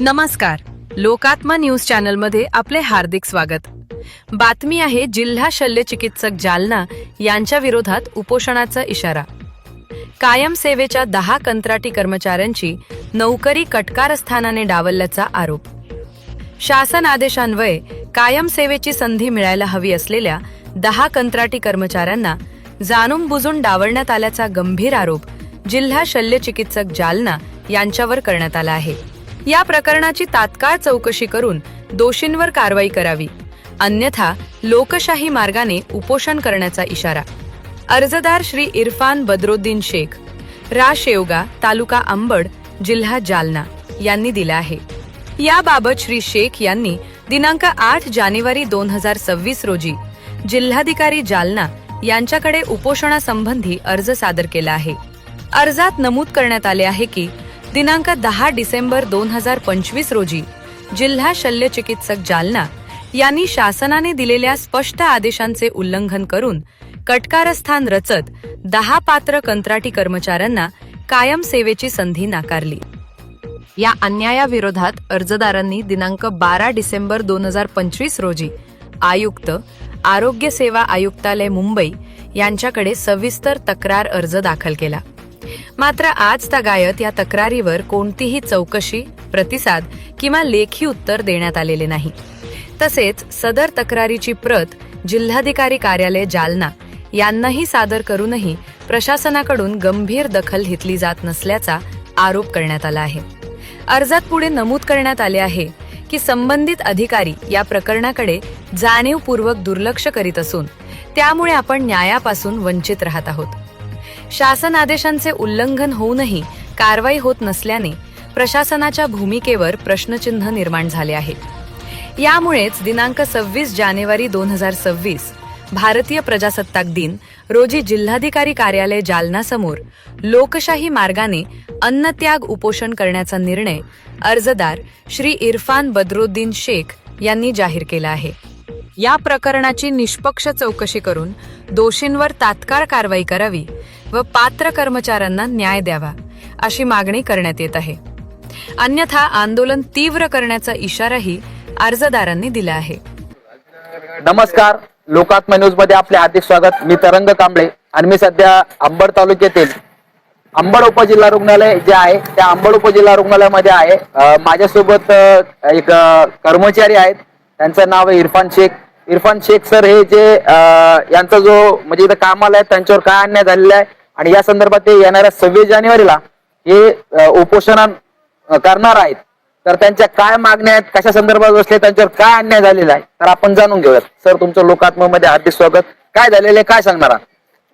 नमस्कार. लोकात्मा न्यूज चॅनलमध्ये आपले हार्दिक स्वागत. बातमी आहे जिल्हा शल्य चिकित्सक जालना यांच्या विरोधात उपोषणाचा इशारा. कायम सेवेच्या दहा कंत्राटी कर्मचाऱ्यांची नोकरी कटकारस्थानाने डावलल्याचा आरोप. शासन आदेशान्वये कायम सेवेची संधी मिळायला हवी असलेल्या दहा कंत्राटी कर्मचाऱ्यांना जाणून बुजून डावलण्यात आल्याचा गंभीर आरोप जिल्हा शल्य चिकित्सक जालना यांच्यावर करण्यात आला आहे. या प्रकरणाची तात्काळ चौकशी करून दोषींवर कारवाई करावी. अन्यथा लोकशाही मार्गाने उपोषण करण्याचा इशारा. अर्जदार श्री इरफान बद्रोद्दीन शेख रा शेवगा तालुका अंबड जिल्हा जालना यांनी दिला आहे. याबाबत श्री शेख यांनी दिनांक आठ जानेवारी दोन हजार सव्वीस रोजी जिल्हाधिकारी जालना यांच्याकडे उपोषणासंबंधी अर्ज सादर केला आहे. अर्जात नमूद करण्यात आले आहे की दिनांक दहा डिसेंबर दोन हजार पंचवीस रोजी जिल्हा शल्य चिकित्सक जालना यांनी शासनाने दिलेल्या स्पष्ट आदेशांचे उल्लंघन करून कटकारस्थान रचत दहा पात्र कंत्राटी कर्मचाऱ्यांना कायम सेवेची संधी नाकारली. या अन्यायाविरोधात अर्जदारांनी दिनांक बारा डिसेंबर दोन हजार पंचवीस रोजी आयुक्त आरोग्य सेवा आयुक्तालय मुंबई यांच्याकडे सविस्तर तक्रार अर्ज दाखल केला. मात्र आज तगायत या तक्रारीवर कोणतीही चौकशी प्रतिसाद किंवा लेखी उत्तर देण्यात आलेले नाही. तसेच सदर तक्रारीची प्रत जिल्हाधिकारी कार्यालय जालना यांनाही सादर करूनही प्रशासनाकडून गंभीर दखल घेतली जात नसल्याचा आरोप करण्यात आला आहे. अर्जात पुढे नमूद करण्यात आले आहे की संबंधित अधिकारी या प्रकरणाकडे जाणीवपूर्वक दुर्लक्ष करीत असून त्यामुळे आपण न्यायापासून वंचित राहत आहोत. शासन आदेशांचे उल्लंघन होऊनही कारवाई होत नसल्याने प्रशासनाच्या भूमिकेवर प्रश्नचिन्ह निर्माण झाले आहे यामुळेच दिनांक सव्वीस जानेवारी दोन हजार सव्वीस भारतीय प्रजासत्ताक दिन रोजी जिल्हाधिकारी कार्यालय जालनासमोर लोकशाही मार्गाने अन्नत्याग उपोषण करण्याचा निर्णय अर्जदार श्री इरफान बदरुद्दीन शेख यांनी जाहीर केला आहे. या प्रकरणाची निष्पक्ष चौकशी करून दोषींवर तात्काळ कारवाई करावी व पात्र कर्मचाऱ्यांना न्याय द्यावा अशी मागणी करण्यात येत आहे. अन्यथा आंदोलन तीव्र करण्याचा इशाराही अर्जदारांनी दिला आहे. नमस्कार. लोकात्मा न्यूजमध्ये आपले हार्दिक स्वागत. मी तरंग कांबळे आणि मी सध्या अंबड तालुक्यातील अंबड उपजिल्हा रुग्णालय जे आहे त्या अंबड उपजिल्हा रुग्णालयामध्ये आहे. माझ्यासोबत एक कर्मचारी आहेत. त्यांचं नाव आहे इरफान शेख. इरफान शेख सर हे जे यांचा जो म्हणजे इथं कामाला आहे त्यांच्यावर काय अन्याय झालेला आहे? आणि या संदर्भात ते येणाऱ्या सव्वीस जानेवारीला हे उपोषण करणार आहेत. तर त्यांच्या काय मागण्या आहेत? कशा संदर्भात बसले? त्यांच्यावर काय अन्याय झालेला आहे? तर आपण जाणून घेऊयात. सर तुमचं लोकात्ममध्ये हार्दिक स्वागत. काय झालेलं आहे? काय सांगणार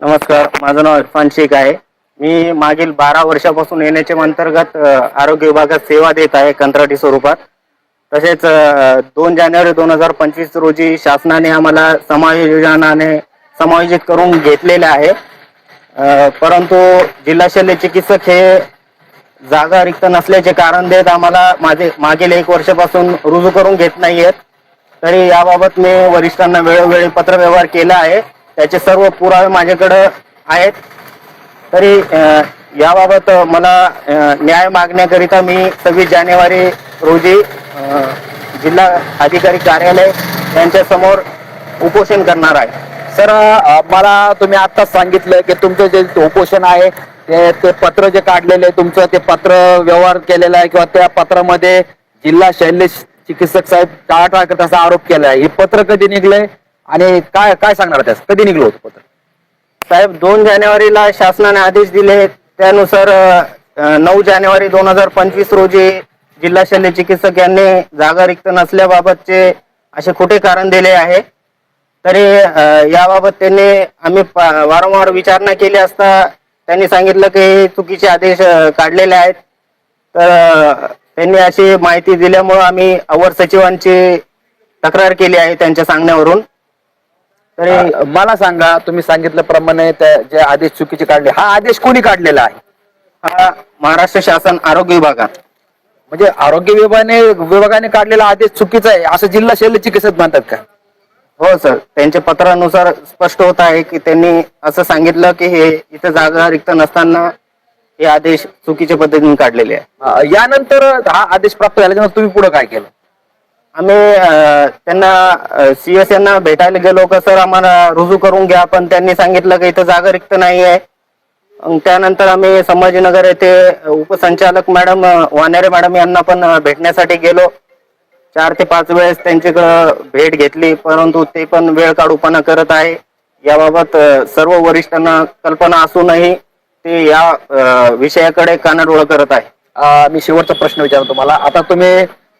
नमस्कार. माझं नाव इरफान शेख आहे. मी मागील बारा वर्षापासून एन एच एम अंतर्गत आरोग्य विभागात सेवा देत आहे कंत्राटी स्वरूपात. तसेच दोन जानेवारी दोन हजार पंचवीस रोजी शासनाने आम्हाला समायोजनाने समायोजित करून घेतलेले आहे. परंतु जिल्हा शल्य चिकित्सक हे जागा रिक्त नसल्याचे कारण देत आम्हाला माझे मागील एक वर्षापासून रुजू करून घेत नाहीयेत. तरी याबाबत मी वरिष्ठांना वेळोवेळी पत्रव्यवहार केला आहे. त्याचे सर्व पुरावे माझ्याकडं आहेत. तरी याबाबत मला न्याय मागण्याकरिता मी सव्वीस जानेवारी रोजी जिल्हा अधिकारी कार्यालय यांच्या समोर उपोषण करणार आहे. सर मला तुम्ही आत्ताच सांगितलं की तुमचं जे उपोषण आहे ते ते पत्र जे काढलेलं आहे तुमचं ते पत्र व्यवहार केलेलं आहे किंवा त्या पत्रामध्ये जिल्हा शैल्य चिकित्सक साहेब टाळाटाळ करत असा आरोप केला आहे. हे पत्र कधी निघलंय आणि काय काय सांगणार त्यास? कधी निघलं होतं पत्र? साहेब दोन जानेवारीला शासनाने आदेश दिले. त्यानुसार नऊ जानेवारी दोन हजार पंचवीस रोजी जिल्हा शल्य चिकित्सक यांनी जागा रिक्त नसल्याबाबतचे असे खोटे कारण दिले आहे. तरी याबाबत त्यांनी आम्ही वारंवार विचारणा केली असता त्यांनी सांगितलं की चुकीचे आदेश काढलेले आहेत. तर त्यांनी अशी माहिती दिल्यामुळं आम्ही अवर सचिवांची तक्रार केली आहे त्यांच्या सांगण्यावरून. तरी मला सांगा तुम्ही सांगितल्याप्रमाणे त्या जे आदेश चुकीचे काढले हा आदेश कोणी काढलेला आहे? हा महाराष्ट्र शासन आरोग्य विभागात. म्हणजे आरोग्य विभागाने विभागाने काढलेला आदेश चुकीचा आहे असं जिल्हा शल्य चिकित्सक म्हणतात का? हो सर. त्यांच्या पत्रानुसार स्पष्ट होत आहे की त्यांनी असं सांगितलं की हे इथं जागा रिक्त नसताना हे आदेश चुकीच्या पद्धतीने काढलेले आहे. अ, यानंतर हा आदेश प्राप्त झाल्यानंतर तुम्ही पुढे काय केलं? आम्ही अ, त्यांना सीएस यांना भेटायला गेलो का सर. आम्हाला रुजू करून घ्या पण त्यांनी सांगितलं की इथं जागा रिक्त नाही आहे त्यानंतर आम्ही संभाजीनगर येथे उपसंचालक मॅडम वानेरे मॅडम यांना पण भेटण्यासाठी गेलो. चार ते पाच वेळेस त्यांच्याकडं भेट घेतली परंतु ते पण वेळ काढूपणा करत आहे. याबाबत सर्व वरिष्ठांना कल्पना असूनही ते या विषयाकडे कानाडोळा करत आहे. मी शेवटचा प्रश्न विचारतो तुम्हाला. आता तुम्ही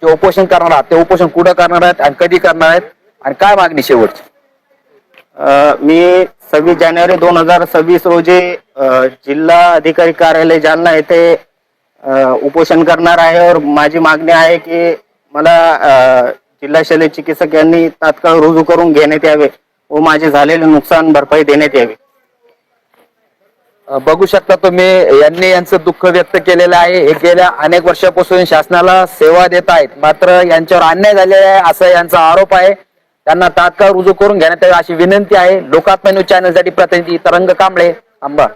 जे उपोषण करणार आहात ते उपोषण कुठं करणार आहेत आणि कधी करणार आहेत? आणि काय मागणी शेवटची? मी सव्वीस जानेवारी दोन हजार सव्वीस रोजी जिल्हा अधिकारी कार्यालय जालना येथे उपोषण करणार आहे और माझी मागणी आहे की मला जिल्हा शल्य चिकित्सक यांनी तात्काळ रुजू करून घेण्यात यावे व माझे झालेले नुकसान भरपाई देण्यात यावी. बघू शकता तुम्ही यांनी यांचं दुःख व्यक्त केलेलं आहे. हे गेल्या अनेक वर्षापासून शासनाला सेवा देत आहेत. मात्र यांच्यावर अन्याय झालेला आहे असा यांचा आरोप आहे. त्यांना तात्काळ रुजू करून घेण्यात यावी अशी विनंती आहे. लोकात्मा न्यूज चॅनलसाठी प्रतिनिधी तरंग कांबळे आंबा